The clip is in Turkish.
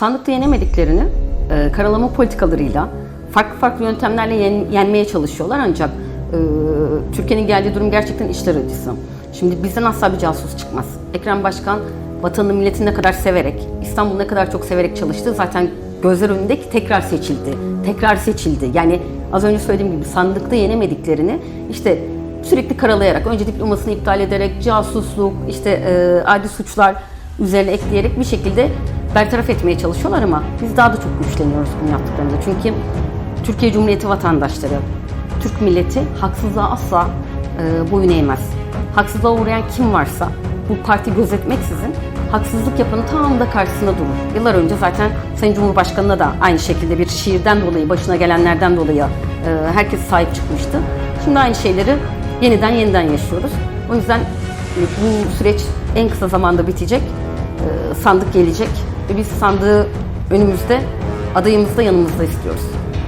sandıkta yenemediklerini e, karalama politikalarıyla farklı farklı yöntemlerle yen- yenmeye çalışıyorlar ancak e, Türkiye'nin geldiği durum gerçekten içler acısı. Şimdi bizden asla bir casus çıkmaz. Ekrem Başkan vatanını milletini ne kadar severek, İstanbul'u ne kadar çok severek çalıştı zaten gözler önünde ki tekrar seçildi. Tekrar seçildi. Yani az önce söylediğim gibi sandıkta yenemediklerini işte sürekli karalayarak, önce diplomasını iptal ederek, casusluk, işte e, adi suçlar üzerine ekleyerek bir şekilde bertaraf etmeye çalışıyorlar ama biz daha da çok güçleniyoruz bunu yaptıklarında. Çünkü Türkiye Cumhuriyeti vatandaşları, Türk milleti haksızlığa asla e, boyun eğmez. Haksızlığa uğrayan kim varsa bu parti gözetmeksizin haksızlık yapanın tam da karşısında durur. Yıllar önce zaten Sayın Cumhurbaşkanı'na da aynı şekilde bir şiirden dolayı, başına gelenlerden dolayı e, herkes sahip çıkmıştı. Şimdi aynı şeyleri yeniden yeniden yaşıyoruz. O yüzden e, bu süreç en kısa zamanda bitecek. Sandık gelecek ve biz sandığı önümüzde adayımızı da yanımızda istiyoruz.